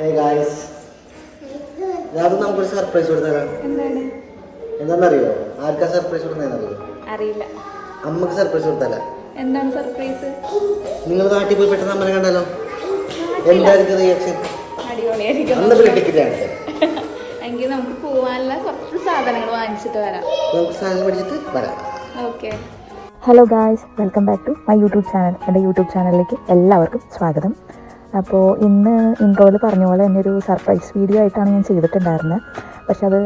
Hey guys അത് നമുക്കൊരു surprise കൊടുത്താലാണ്. എന്താണ്? എന്താണെന്നറിയോ? ആർക്കാ സർപ്രൈസ് കൊടുക്കുന്നതെന്നറിയോ? അറിയില്ല. അമ്മയ്ക്ക് സർപ്രൈസ് കൊടുത്തല്ല എന്താണ് സർപ്രൈസ് നിങ്ങൾ നാട്ടിൽ പോയി പെട്ടെന്ന് അമ്മനെ കണ്ടാലോ? എന്തായിരിക്കും റിയാക്ഷൻ അടിപൊളിയായിരിക്കും. അന്ന് പിന്നെ ടിക്കറ്റ് കാണിച്ചത് എങ്കിൽ നമുക്ക് പോവാനുള്ള കുറച്ച് സാധനങ്ങൾ വാങ്ങിച്ചിട്ട് വരാം. നമുക്ക് സാധനം വരാം. Okay. Hello guys welcome back to my YouTube channel എന്റെ യൂട്യൂബ് ചാനലിലേക്ക് എല്ലാവർക്കും സ്വാഗതം. അപ്പോൾ ഇന്ന് ഇൻട്രോയിൽ പറഞ്ഞ പോലെ തന്നെ ഒരു സർപ്രൈസ് വീഡിയോ ആയിട്ടാണ് ഞാൻ ചെയ്തിട്ടുണ്ടായിരുന്നത് പക്ഷെ അത്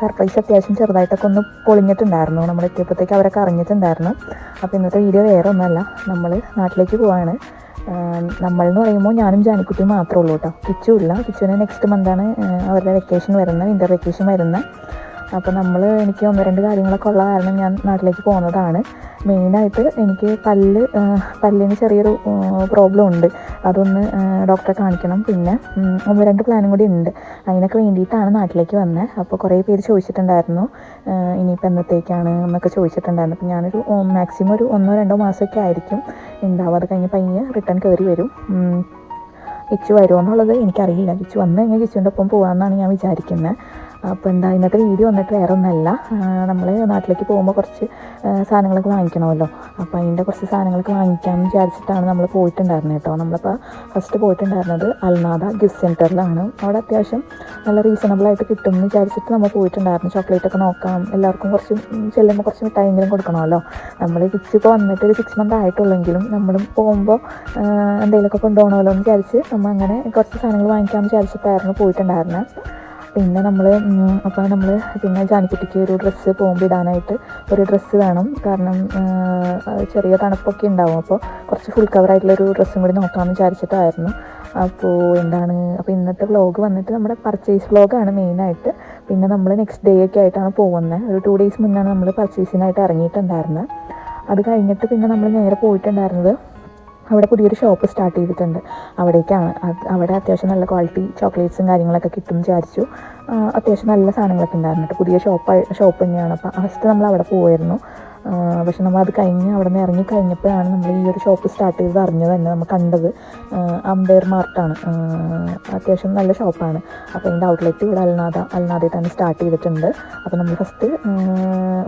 സർപ്രൈസ് അത്യാവശ്യം ചെറുതായിട്ടൊക്കെ ഒന്ന് പൊളിഞ്ഞിട്ടുണ്ടായിരുന്നു. നമ്മൾ എത്തിയപ്പോഴത്തേക്ക് അവരൊക്കെ അറിഞ്ഞിട്ടുണ്ടായിരുന്നു. അപ്പോൾ ഇന്നത്തെ വീഡിയോ വേറെ ഒന്നുമല്ല നമ്മൾ നാട്ടിലേക്ക് പോവാണ്. നമ്മൾ എന്ന് പറയുമ്പോൾ ഞാനും ജാനിക്കുട്ടിയും മാത്രമേ ഉള്ളൂ കേട്ടോ. കിച്ചു ഇല്ല കിച്ചുവിന് നെക്സ്റ്റ് മന്താണ് അവരുടെ വെക്കേഷൻ വരുന്നത്. വിന്റർ വെക്കേഷൻ വരുന്നത്. അപ്പോൾ നമ്മൾ എനിക്ക് ഒന്ന് രണ്ട് കാര്യങ്ങളൊക്കെ ഉള്ള കാരണം ഞാൻ നാട്ടിലേക്ക് പോകുന്നതാണ്. മെയിനായിട്ട് എനിക്ക് പല്ല് പല്ലിന് ചെറിയൊരു പ്രോബ്ലം ഉണ്ട്. അതൊന്ന് ഡോക്ടറെ കാണിക്കണം. പിന്നെ ഒന്ന് രണ്ട് പ്ലാനും കൂടി ഉണ്ട്. അതിനൊക്കെ വേണ്ടിയിട്ടാണ് നാട്ടിലേക്ക് വന്നത് അപ്പോൾ കുറേ പേര് ചോദിച്ചിട്ടുണ്ടായിരുന്നു. ഇനിയിപ്പോൾ എന്നത്തേക്കാണ് എന്നൊക്കെ ചോദിച്ചിട്ടുണ്ടായിരുന്നു. അപ്പോൾ ഞാനൊരു മാക്സിമം ഒരു ഒന്നോ രണ്ടോ മാസമൊക്കെ ആയിരിക്കും ഉണ്ടാവും അത് കഴിഞ്ഞ് പയ്യെ റിട്ടേൺ കയറി വരും. ഇച്ചു വരുമോ എന്നുള്ളത് എനിക്കറിയില്ല. കിച്ചു വന്നു കഴിഞ്ഞാൽ കിച്ചുവിന്റെ ഒപ്പം പോകാമെന്നാണ് ഞാൻ വിചാരിക്കുന്നത് അപ്പോൾ എന്താ ഇന്നത്തെ വീഡിയോ വന്നിട്ട് വേറെ ഒന്നല്ല നമ്മൾ നാട്ടിലേക്ക് പോകുമ്പോൾ കുറച്ച് സാധനങ്ങളൊക്കെ വാങ്ങിക്കണമല്ലോ. അപ്പോൾ അതിന്റെ കുറച്ച് സാധനങ്ങളൊക്കെ വാങ്ങിക്കാമെന്ന് വിചാരിച്ചിട്ടാണ് നമ്മൾ പോയിട്ടുണ്ടായിരുന്നത് കേട്ടോ നമ്മളിപ്പോൾ ഫസ്റ്റ് പോയിട്ടുണ്ടായിരുന്നത് അൽനാഥ ഗിഫ്റ്റ് സെന്ററിലാണ് അവിടെ അത്യാവശ്യം നല്ല റീസണബിളായിട്ട് കിട്ടും എന്ന് വിചാരിച്ചിട്ട് നമ്മൾ പോയിട്ടുണ്ടായിരുന്നു. ചോക്ലേറ്റൊക്കെ നോക്കാം എല്ലാവർക്കും കുറച്ച് ചെല്ലുമ്പോൾ കുറച്ച് മിഠായിങ്കിലും കൊടുക്കണമല്ലോ. നമ്മൾ ഇപ്പോൾ വന്നിട്ട് ഒരു സിക്സ് മന്ത് ആയിട്ടുള്ളെങ്കിലും നമ്മളും പോകുമ്പോൾ എന്തെങ്കിലുമൊക്കെ കൊണ്ടുപോകണമല്ലോ എന്ന് വിചാരിച്ച് നമ്മൾ അങ്ങനെ കുറച്ച് സാധനങ്ങൾ വാങ്ങിക്കാമെന്ന് വിചാരിച്ചിട്ടായിരുന്നു പോയിട്ടുണ്ടായിരുന്നത് പിന്നെ നമ്മൾ അപ്പോൾ നമ്മൾ പിന്നെ ജാനിക്കുട്ടിക്ക് ഒരു ഡ്രസ്സ് പോകുമ്പോൾ ഇടാനായിട്ട് ഒരു ഡ്രസ്സ് വേണം. കാരണം ചെറിയ തണുപ്പൊക്കെ ഉണ്ടാവും. അപ്പോൾ കുറച്ച് ഫുൾ കവറായിട്ടുള്ള ഒരു ഡ്രസ്സും കൂടി നോക്കാമെന്ന് വിചാരിച്ചിട്ടായിരുന്നു. അപ്പോൾ എന്താണ് അപ്പോൾ ഇന്നത്തെ വ്ലോഗ് വന്നിട്ട് നമ്മുടെ പർച്ചേസ് വ്ലോഗാണ് മെയിനായിട്ട് പിന്നെ നമ്മൾ നെക്സ്റ്റ് ഡേ ഒക്കെ ആയിട്ടാണ് പോകുന്നത് ഒരു ടു ഡേയ്സ് മുന്നാണ് നമ്മൾ പർച്ചേസിനായിട്ട് ഇറങ്ങിയിട്ടുണ്ടായിരുന്നത് അത് കഴിഞ്ഞിട്ട് പിന്നെ നമ്മൾ നേരെ പോയിട്ടുണ്ടായിരുന്നത് അവിടെ പുതിയൊരു ഷോപ്പ് സ്റ്റാർട്ട് ചെയ്തിട്ടുണ്ട്. അവിടേക്കാണ്. അവിടെ അത്യാവശ്യം നല്ല ക്വാളിറ്റി ചോക്ലേറ്റ്സും കാര്യങ്ങളൊക്കെ കിട്ടും വിചാരിച്ചു. അത്യാവശ്യം നല്ല സാധനങ്ങളൊക്കെ ഉണ്ടായിരുന്നു. പുതിയ ഷോപ്പ് ഷോപ്പ് തന്നെയാണ്. അപ്പോൾ ഫസ്റ്റ് നമ്മൾ അവിടെ പോയിരുന്നു. പക്ഷെ നമ്മൾ അത് കഴിഞ്ഞ് അവിടെ നിന്ന് ഇറങ്ങി കഴിഞ്ഞപ്പോഴാണ് നമ്മൾ ഈ ഒരു ഷോപ്പ് സ്റ്റാർട്ട് ചെയ്ത് അറിഞ്ഞത് തന്നെ നമ്മൾ കണ്ടത്. അമ്പയർ മാർട്ടാണ് അത്യാവശ്യം നല്ല ഷോപ്പാണ് അപ്പോൾ അതിന്റെ ഔട്ട്ലെറ്റ് ഇവിടെ അൽനാദ അൽനാദയിൽ തന്നെ സ്റ്റാർട്ട് ചെയ്തിട്ടുണ്ട്. അപ്പോൾ നമ്മൾ ഫസ്റ്റ്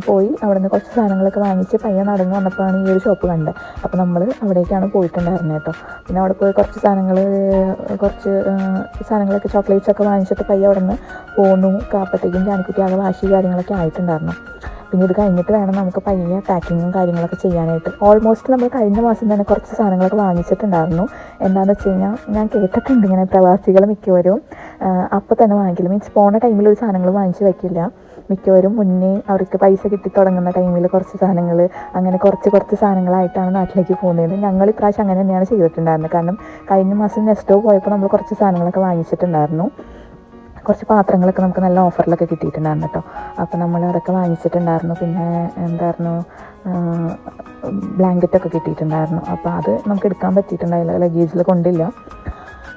പോയി അവിടെ നിന്ന് കുറച്ച് സാധനങ്ങളൊക്കെ വാങ്ങിച്ച് പയ്യെ നടന്ന് വന്നപ്പോഴാണ് ഈ ഒരു ഷോപ്പ് കണ്ടത്. അപ്പോൾ നമ്മൾ അവിടേക്കാണ് പോയിട്ടുണ്ടായിരുന്നത് കേട്ടോ. പിന്നെ അവിടെ പോയി കുറച്ച് സാധനങ്ങൾ കുറച്ച് സാധനങ്ങളൊക്കെ ചോക്ലേറ്റ്സ് ഒക്കെ വാങ്ങിച്ചിട്ട് പയ്യെ അവിടെ നിന്ന് പോന്നു. അപ്പോഴത്തേക്കും ജാനക്കുട്ടി ആകെ വാശി കാര്യങ്ങളൊക്കെ ആയിട്ടുണ്ടായിരുന്നു. പിന്നെ ഇത് കഴിഞ്ഞിട്ട് വേണം നമുക്ക് പയ്യെ പാക്കിങ്ങും കാര്യങ്ങളൊക്കെ ചെയ്യാനായിട്ട്. ഓൾമോസ്റ്റ് നമ്മൾ കഴിഞ്ഞ മാസം തന്നെ കുറച്ച് സാധനങ്ങളൊക്കെ വാങ്ങിച്ചിട്ടുണ്ടായിരുന്നു. എന്താണെന്ന് വെച്ച് കഴിഞ്ഞാൽ ഞാൻ കേട്ടിട്ടുണ്ട് ഇങ്ങനെ പ്രവാസികൾ മിക്കവരും. അപ്പോൾ തന്നെ വാങ്ങിക്കില്ല. മീൻസ് പോണ ടൈമിൽ ഒരു സാധനങ്ങൾ വാങ്ങിച്ച് വയ്ക്കില്ല മിക്കവരും മുന്നേ അവർക്ക് പൈസ കിട്ടി തുടങ്ങുന്ന ടൈമിൽ കുറച്ച് സാധനങ്ങൾ അങ്ങനെ കുറച്ച് കുറച്ച് സാധനങ്ങളായിട്ടാണ് നാട്ടിലേക്ക് പോകുന്നത്. ഞങ്ങൾ ഇപ്രാവശ്യം അങ്ങനെ തന്നെയാണ് ചെയ്തിട്ടുണ്ടായിരുന്നത്. കാരണം കഴിഞ്ഞ മാസം നെസ്റ്റോ പോയപ്പോൾ നമ്മൾ കുറച്ച് സാധനങ്ങളൊക്കെ വാങ്ങിച്ചിട്ടുണ്ടായിരുന്നു. കുറച്ച് പാത്രങ്ങളൊക്കെ നമുക്ക് നല്ല ഓഫറിലൊക്കെ കിട്ടിയിട്ടുണ്ടായിരുന്നു കേട്ടോ. അപ്പോൾ നമ്മൾ അതൊക്കെ വാങ്ങിച്ചിട്ടുണ്ടായിരുന്നു. പിന്നെ എന്തായിരുന്നു? ബ്ലാങ്കറ്റൊക്കെ കിട്ടിയിട്ടുണ്ടായിരുന്നു. അപ്പോൾ അത് നമുക്ക് എടുക്കാൻ പറ്റിയിട്ടുണ്ടായില്ല. ലഗേജിൽ കൊണ്ടില്ല.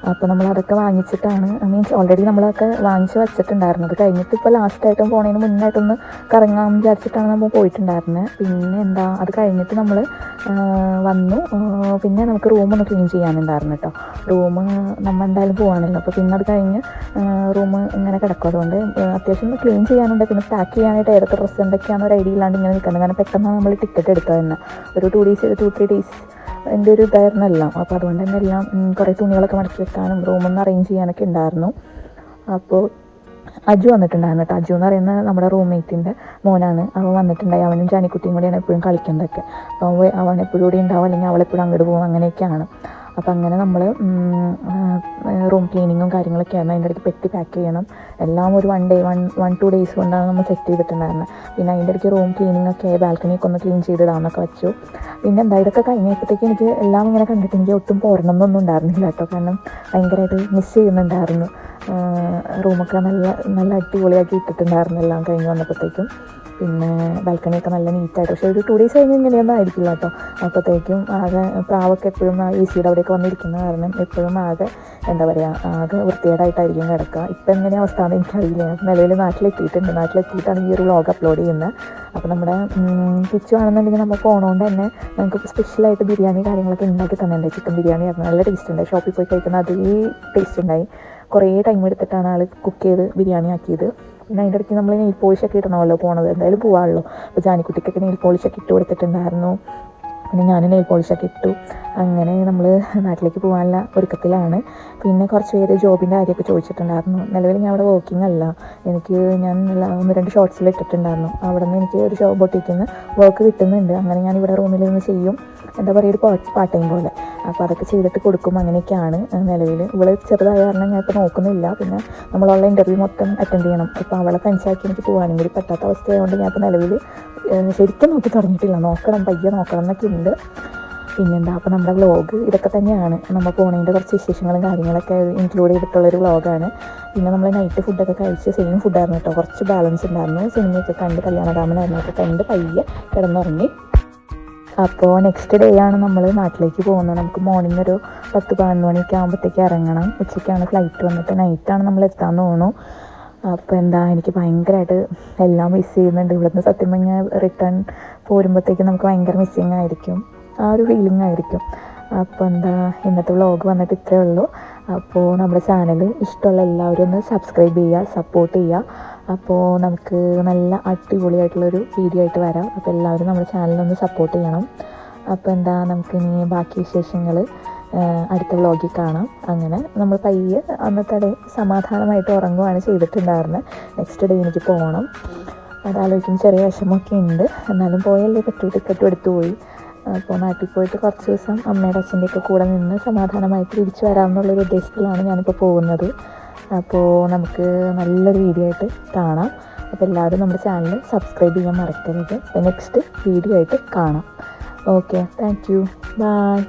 അപ്പോൾ നമ്മൾ അതൊക്കെ വാങ്ങിച്ചിട്ടാണ് മീൻസ് ഓൾറെഡി നമ്മളൊക്കെ വാങ്ങിച്ച് വെച്ചിട്ടുണ്ടായിരുന്നത്. കഴിഞ്ഞിട്ട് ഇപ്പോൾ ലാസ്റ്റായിട്ടും പോണതിന് മുന്നായിട്ടൊന്ന് കറങ്ങാൻ വിചാരിച്ചിട്ടാണ് നമ്മൾ പോയിട്ടുണ്ടായിരുന്നത് പിന്നെ എന്താ അത് കഴിഞ്ഞിട്ട് നമ്മൾ വന്നു. പിന്നെ നമുക്ക് റൂമൊന്ന് ക്ലീൻ ചെയ്യാനുണ്ടായിരുന്നു കേട്ടോ റൂം നമ്മൾ എന്തായാലും പോവാണല്ലോ. അപ്പോൾ പിന്നെ അത് കഴിഞ്ഞ് റൂം ഇങ്ങനെ കിടക്കും. അതുകൊണ്ട് അത്യാവശ്യം ക്ലീൻ ചെയ്യാനുണ്ട്. പിന്നെ പാക്ക് ചെയ്യാനായിട്ട് ഏതൊക്കെ ഡ്രസ്സ് എന്തൊക്കെയാണെന്ന് ഒരു ഐഡിയ ഇല്ലാണ്ട് ഇങ്ങനെ നിൽക്കുന്നത് കാരണം പെട്ടെന്ന് നമ്മൾ ടിക്കറ്റ് എടുത്തത് തന്നെ. ഒരു two days two three days എന്റെ ഒരു ഇതായിരുന്നു എല്ലാം അപ്പോൾ അതുകൊണ്ട് തന്നെ എല്ലാം കുറേ തുണികളൊക്കെ മടക്കി വെക്കാനും റൂമൊന്ന് അറേഞ്ച് ചെയ്യാനൊക്കെ ഉണ്ടായിരുന്നു. അപ്പോൾ അജു വന്നിട്ടുണ്ടായിരുന്നു കേട്ടോ. അജു എന്ന് പറയുന്ന നമ്മുടെ റൂംമേറ്റിന്റെ മോനാണ്. അവൻ വന്നിട്ടുണ്ടായി. അവനും ജാനിക്കുട്ടിയും കൂടിയാണ് എപ്പോഴും കളിക്കുന്നതൊക്കെ. അപ്പോൾ അവൻ എപ്പോഴും കൂടി ഉണ്ടാവും അല്ലെങ്കിൽ അവളെപ്പോഴും അങ്ങോട്ട് പോകും അങ്ങനെയൊക്കെയാണ്. അപ്പം അങ്ങനെ നമ്മൾ റൂം ക്ലീനിങ്ങും കാര്യങ്ങളൊക്കെ ആയിരുന്നു. അതിന്റെ ഇടയ്ക്ക് പെട്ടി പാക്ക് ചെയ്യണം. എല്ലാം ഒരു one day one one two days കൊണ്ടാണ് നമ്മൾ സെറ്റ് ചെയ്തിട്ടുണ്ടായിരുന്നത് പിന്നെ അതിന്റെ ഇടയ്ക്ക് റൂം ക്ലീനിങ് ഒക്കെ ബാൽക്കണിയൊക്കെ ഒന്ന് ക്ലീൻ ചെയ്തിടാമെന്നൊക്കെ വെച്ചു. പിന്നെ എന്താ ഇതൊക്കെ കഴിഞ്ഞപ്പോഴത്തേക്ക് എനിക്ക് എല്ലാം ഇങ്ങനെ കണ്ടിട്ട് എനിക്ക് ഒട്ടും പോരണം എന്നൊന്നും ഉണ്ടായിരുന്നില്ല കേട്ടോ. കാരണം ഭയങ്കരമായിട്ട് മിസ് ചെയ്യുന്നുണ്ടായിരുന്നു. റൂമൊക്കെ നല്ല നല്ല അടിപൊളിയാക്കി ഇട്ടിട്ടുണ്ടായിരുന്നു എല്ലാം കഴിഞ്ഞ് വന്നപ്പോഴത്തേക്കും. പിന്നെ ബാൽക്കണിയൊക്കെ നല്ല നീറ്റായിട്ട് പക്ഷേ ഒരു ടു ഡേയ്സ് കഴിഞ്ഞ് ഇങ്ങനെയൊന്നും ആയിരിക്കില്ല കേട്ടോ അപ്പോഴത്തേക്കും ആകെ പ്രാവൊക്കെ എപ്പോഴും ആ എ സിയുടെ അവിടെയൊക്കെ വന്നിരിക്കുന്ന കാരണം എപ്പോഴും ആകെ എന്താ പറയുക ആകെ വൃത്തികേടായിട്ടായിരിക്കും കിടക്കുക. ഇപ്പം എങ്ങനെയാണ് അവസ്ഥ എന്ന് എനിക്കറിയില്ല നിലവിൽ നാട്ടിലെത്തിയിട്ടുണ്ട്. നാട്ടിലെത്തിയിട്ടാണ് ഈ ഒരു വ്ലോഗ് അപ്ലോഡ് ചെയ്യുന്നത്. അപ്പോൾ നമ്മുടെ കിച്ചു ആണെന്നുണ്ടെങ്കിൽ നമ്മൾ പോണോണ്ട് തന്നെ നമുക്ക് സ്പെഷ്യലായിട്ട് ബിരിയാണി കാര്യങ്ങളൊക്കെ ഉണ്ടാക്കി തന്നിട്ടുണ്ട് ചിക്കൻ ബിരിയാണി ആയിരുന്നു നല്ല ടേസ്റ്റ് ഉണ്ട്. ഷോപ്പിൽ പോയി കഴിക്കുന്ന അതേ ടേസ്റ്റ് ഉണ്ടായി. കുറേ ടൈം എടുത്തിട്ടാണ് ആൾ കുക്ക് ചെയ്ത് ബിരിയാണി ആക്കിയത്. അതിന്റെ ഇടയ്ക്ക് നമ്മൾ നെയിൽ പോളിഷൊക്കെ ഇടണമല്ലോ പോണത്. എന്തായാലും പോവാമല്ലോ അപ്പോൾ ജാനിക്കുട്ടിക്കൊക്കെ നെയിൽ പോളിഷൊക്കെ ഇട്ട് കൊടുത്തിട്ടുണ്ടായിരുന്നു. പിന്നെ ഞാൻ നെയിൽ പോളിഷൊക്കെ ഇട്ടു. അങ്ങനെ നമ്മൾ നാട്ടിലേക്ക് പോകാനുള്ള ഒരുക്കത്തിലാണ്. പിന്നെ കുറച്ച് പേര് ജോബിന്റെ കാര്യമൊക്കെ ചോദിച്ചിട്ടുണ്ടായിരുന്നു. നിലവിൽ ഞാൻ അവിടെ വർക്കിംഗ് അല്ല. എനിക്ക് ഞാൻ ഒന്ന് രണ്ട് ഷോർട്സിൽ ഇട്ടിട്ടുണ്ടായിരുന്നു. അവിടെ നിന്ന് എനിക്ക് ഒരു ജോബ് ഒട്ടിക്കുന്ന വർക്ക് കിട്ടുന്നുണ്ട്. അങ്ങനെ ഞാൻ ഇവിടെ റൂമിൽ നിന്ന് ചെയ്യും. എന്താ പറയുക ഒരു പാർട്ട് ടൈം പോലെ. അപ്പോൾ അതൊക്കെ ചെയ്തിട്ട് കൊടുക്കും. അങ്ങനെയൊക്കെയാണ് നിലവിൽ. ഇവിടെ ചെറുതായ കാരണം ഞാൻ ഇപ്പോൾ നോക്കുന്നില്ല. പിന്നെ നമ്മളുള്ള ഇന്റർവ്യൂ മൊത്തം അറ്റൻഡ് ചെയ്യണം. ഇപ്പോൾ അവളെ തനിച്ചാക്കി എനിക്ക് പോകാനും കൂടി പറ്റാത്ത അവസ്ഥയായതുകൊണ്ട് ഞാൻ ഇപ്പോൾ നിലവിൽ ശരിക്കും നോക്കി തുടങ്ങിയിട്ടില്ല. നോക്കണം പയ്യെ നോക്കണം എന്നൊക്കെ ഉണ്ട്. പിന്നെന്താ അപ്പോൾ നമ്മുടെ വ്ളോഗ് ഇതൊക്കെ തന്നെയാണ്. നമ്മൾ പോണതിന്റെ കുറച്ച് വിശേഷങ്ങളും കാര്യങ്ങളൊക്കെ ഇൻക്ലൂഡ് ചെയ്തിട്ടുള്ളൊരു വ്ളോഗാണ് പിന്നെ നമ്മൾ നൈറ്റ് ഫുഡൊക്കെ കഴിച്ച് സെയിം ഫുഡായിരുന്നു കേട്ടോ കുറച്ച് ബാലൻസ് ഉണ്ടായിരുന്നു. സിനിമയൊക്കെ കണ്ട് കല്യാണരാമനായിരുന്നു ഒക്കെ കണ്ട് പയ്യെ കിടന്നുറങ്ങി. അപ്പോൾ നെക്സ്റ്റ് ഡേ ആണ് നമ്മൾ നാട്ടിലേക്ക് പോകുന്നത്. നമുക്ക് മോർണിംഗ് ഒരു പത്ത് പതിനൊന്ന് മണിയൊക്കെ ആകുമ്പോഴത്തേക്ക് ഇറങ്ങണം. ഉച്ചയ്ക്കാണ് ഫ്ലൈറ്റ് വന്നിട്ട് നൈറ്റാണ് നമ്മൾ എത്താൻ തോന്നുന്നു. അപ്പോൾ എന്താ എനിക്ക് ഭയങ്കരമായിട്ട് എല്ലാം മിസ് ചെയ്യുന്നുണ്ട്. ഇവിടുന്ന് സത്യം പറഞ്ഞാൽ റിട്ടേൺ പോരുമ്പോഴത്തേക്ക് നമുക്ക് ഭയങ്കര മിസ്സിങ് ആയിരിക്കും. ആ ഒരു ഫീലിംഗ് ആയിരിക്കും. അപ്പോൾ എന്താ ഇന്നത്തെ വ്ളോഗ് വന്നിട്ട് ഇത്രയേ ഉള്ളൂ. അപ്പോൾ നമ്മുടെ ചാനൽ ഇഷ്ടമുള്ള എല്ലാവരും ഒന്ന് സബ്സ്ക്രൈബ് ചെയ്യുക സപ്പോർട്ട് ചെയ്യുക. അപ്പോൾ നമുക്ക് നല്ല അടിപൊളിയായിട്ടുള്ളൊരു വീഡിയോ ആയിട്ട് വരാം. അപ്പോൾ എല്ലാവരും നമ്മുടെ ചാനലിനൊന്ന് സപ്പോർട്ട് ചെയ്യണം. അപ്പോൾ എന്താ നമുക്കിനി ബാക്കി വിശേഷങ്ങൾ അടുത്ത വ്ലോഗിൽ കാണാം. അങ്ങനെ നമ്മൾ പയ്യെ അന്നത്തെ ഡേ സമാധാനമായിട്ട് ഉറങ്ങുകയാണ് ചെയ്തിട്ടുണ്ടായിരുന്നത് നെക്സ്റ്റ് ഡേ എനിക്ക് പോകണം അതാലോചിക്കും ചെറിയ വിഷമമൊക്കെ ഉണ്ട്. എന്നാലും പോയല്ലേ പറ്റൂ. ടിക്കറ്റും എടുത്തു പോയി. അപ്പോൾ നാട്ടിൽ പോയിട്ട് കുറച്ച് ദിവസം അമ്മയുടെ അച്ഛന്റെയൊക്കെ കൂടെ നിന്ന് സമാധാനമായിട്ട് തിരിച്ചു വരാമെന്നുള്ളൊരു ഉദ്ദേശത്തിലാണ് ഞാനിപ്പോൾ പോകുന്നത്. അപ്പോൾ നമുക്ക് നല്ല വീഡിയോ ആയിട്ട് കാണാം. അപ്പോൾ എല്ലാവരും നമ്മുടെ ചാനൽ സബ്സ്ക്രൈബ് ചെയ്യാൻ മറക്കരുത്. നെക്സ്റ്റ് വീഡിയോ ആയിട്ട് കാണാം. Okay thank you by